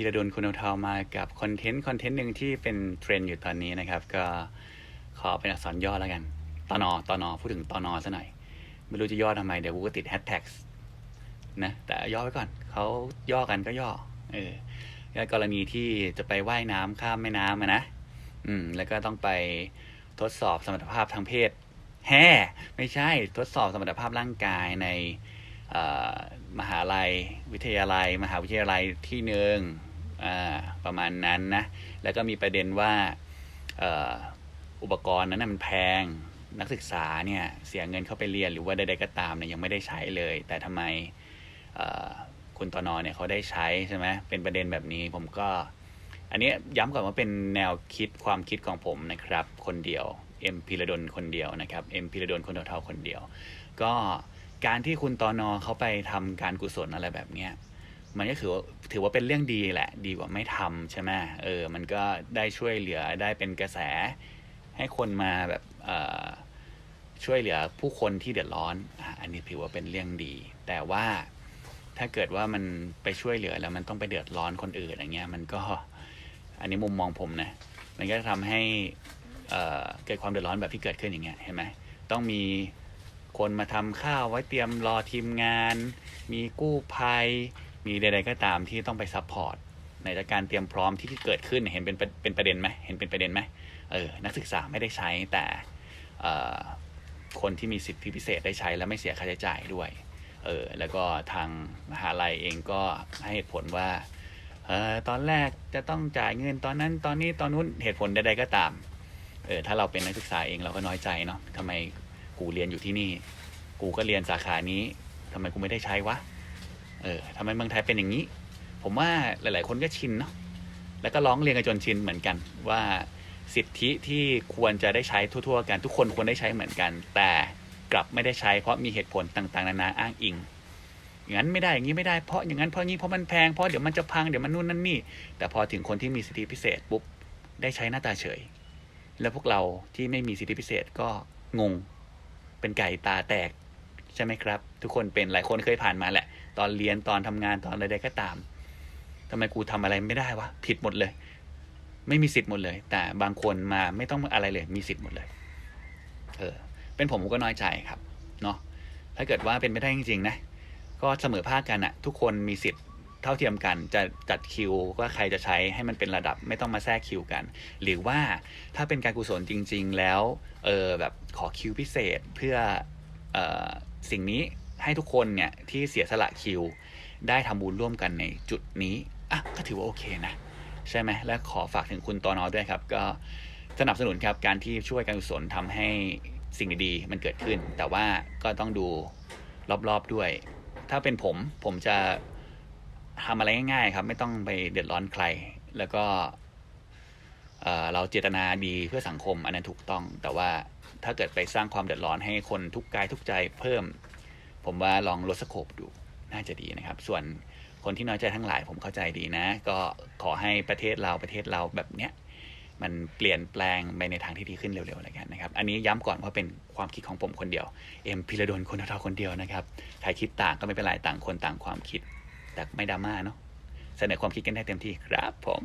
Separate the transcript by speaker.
Speaker 1: พีระดลคุณเอาทามากับคอนเทนต์คอนเทนต์หนึ่งที่เป็นเทรนด์อยู่ตอนนี้นะครับ ก็ขอเป็นอักษรย่อแล้วกันตอนอตอนอพูดถึงตอนอซะหน่อย ไม่รู้จะย่อทำไม เดี๋ยวกูก็ติดแฮชแท็กนะแต่ย่อไว้ก่อนเขาย่อกันก็ย่อเออแล้วกรณีที่จะไปว่ายน้ำข้ามแม่น้ำนะอืม แล้วก็ต้องไปทดสอบสมรรถภาพทางเพศ แฮ่ไม่ใช่ทดสอบสมรรถภาพร่างกายในมหาลัย วิทยาลัย มหาวิทยาลัยที่หนึ่ง ประมาณนั้นนะ แล้วก็มีประเด็นว่าอุปกรณ์นั้นมันแพงนักศึกษาเนี่ยเสียเงินเข้าไปเรียนหรือว่าใดๆก็ตามเนี่ยยังไม่ได้ใช้เลย แต่ทำไมคุณตอนอเนี่ยเขาได้ใช้ใช่ไหมเป็นประเด็นแบบนี้ผมก็ อันนี้ย้ำก่อนว่าเป็นแนวคิดความคิดของผมนะครับ คนเดียวเอ็มพีระดลคนเดียวนะครับเอ็มพีระดลคนเท่าๆคนเดียว ก็การที่คุณตอนอเขาไปทำการกุศลอะไรแบบเนี้ย มันก็ถือว่าถือว่าเป็นเรื่องดีแหละ ดีกว่าไม่ทำใช่ไหมเออ มันก็ได้ช่วยเหลือได้เป็นกระแส ให้คนมาแบบเออช่วยเหลือผู้คนที่เดือดร้อน อันนี้ถือว่าเป็นเรื่องดี แต่ว่าถ้าเกิดว่ามันไปช่วยเหลือแล้วมันต้องไปเดือดร้อนคนอื่นอย่างเงี้ย มันก็ อันนี้มุมมองผมนะ มันก็จะทำให้เอ่อเกิดความเดือดร้อนแบบที่เกิดขึ้นอย่างเงี้ย เห็นไหมต้องมีคนมาทำข้าวไว้เตรียมรอทีมงาน มีกู้ภัย มีใด ๆ ก็ตามที่ต้องไปซัพพอร์ตในการเตรียมพร้อมที่เกิดขึ้นเห็นเป็นเป็นประเด็นไหมเห็นเป็นประเด็นไหมเออนักศึกษาไม่ได้ใช้แต่คนที่มีสิทธิพิเศษได้ใช้และไม่เสียค่าใช้จ่ายด้วยเออแล้วก็ทางมหาลัยเองก็ให้เหตุผลว่าเออตอนแรกจะต้องจ่ายเงินตอนนั้นตอนนี้ตอนนู้นเหตุผลใดๆก็ตามเออถ้าเราเป็นนักศึกษาเองเราก็น้อยใจเนาะทำไมกูเรียนอยู่ที่นี่ กูก็เรียนสาขานี้ทำไมกูไม่ได้ใช้วะ เออทำไมเมืองไทยเป็นอย่างนี้ ผมว่าหลาย ๆ คนก็ชินเนาะแล้วก็ร้องเรียนกันจนชินเหมือนกัน ว่าสิทธิที่ควรจะได้ใช้ทั่ว ๆ กันทุกคนควรได้ใช้เหมือนกัน แต่กลับไม่ได้ใช้เพราะมีเหตุผลต่าง ๆ นานาอ้างอิงอย่างนั้นไม่ได้อย่างนี้ไม่ได้เพราะอย่างนั้นเพราะงี้เพราะมันแพงเพราะเดี๋ยวมันจะพังเดี๋ยวมันนู่นนั่นนี่ แต่พอถึงคนที่มีสิทธิพิเศษปุ๊บได้ใช้หน้าตาเฉย แล้วพวกเราที่ไม่มีสิทธิพิเศษก็งงเป็นไก่ตาแตก ใช่ไหมครับ ทุกคนเป็นหลายคนเคยผ่านมาแหละ ตอนเรียนตอนทำงานตอนอะไรใดก็ตามทำไมกูทำอะไรไม่ได้วะผิดหมดเลย ไม่มีสิทธิ์หมดเลย แต่บางคนมาไม่ต้องอะไรเลย มีสิทธิ์หมดเลย เออ เป็นผมก็น้อยใจครับเนาะถ้าเกิดว่าเป็นไม่ได้จริงๆนะก็เสมอภาคกันอะทุกคนมีสิทธิ์เท่าเทียมกันจะจัดคิวว่าใครจะใช้ให้มันเป็นระดับไม่ต้องมาแทรกคิวกัน หรือว่าถ้าเป็นการกุศลจริง ๆ แล้วเออแบบขอคิวพิเศษเพื่อออสิ่งนี้ ให้ทุกคนเนี่ยที่เสียสละคิว ได้ทำบุญร่วมกันในจุดนี้อะก็ถือว่าโอเคนะ ใช่ไหมและขอฝากถึงคุณตอนอด้วยครับ ก็สนับสนุนครับการที่ช่วยการกุศลทำให้สิ่งดีๆมันเกิดขึ้น แต่ว่าก็ต้องดูรอบๆด้วย ถ้าเป็นผมผมจะทำอะไรง่ายๆครับ ไม่ต้องไปเดือดร้อนใคร แล้วก็เราเจตนาดีเพื่อสังคมอันนั้นถูกต้อง แต่ว่าถ้าเกิดไปสร้างความเดือดร้อนให้คนทุกกายทุกใจเพิ่ม ผมว่าลองลดสโคปดูน่าจะดีนะครับ ส่วนคนที่น้อยใจทั้งหลายผมเข้าใจดีนะ ก็ขอให้ประเทศเราประเทศเราแบบเนี้ยมันเปลี่ยนแปลงไปในทางที่ดีขึ้นเร็วๆเลยกันนะครับ อันนี้ย้ำก่อนว่าเป็นความคิดของผมคนเดียว เอ็มพิระดลคนเท่าๆคนเดียวนะครับ ใครคิดต่างก็ไม่เป็นไรต่างคนต่างความคิด แต่ไม่ดราม่าเนาะ เสนอความคิดกันได้เต็มที่ครับผม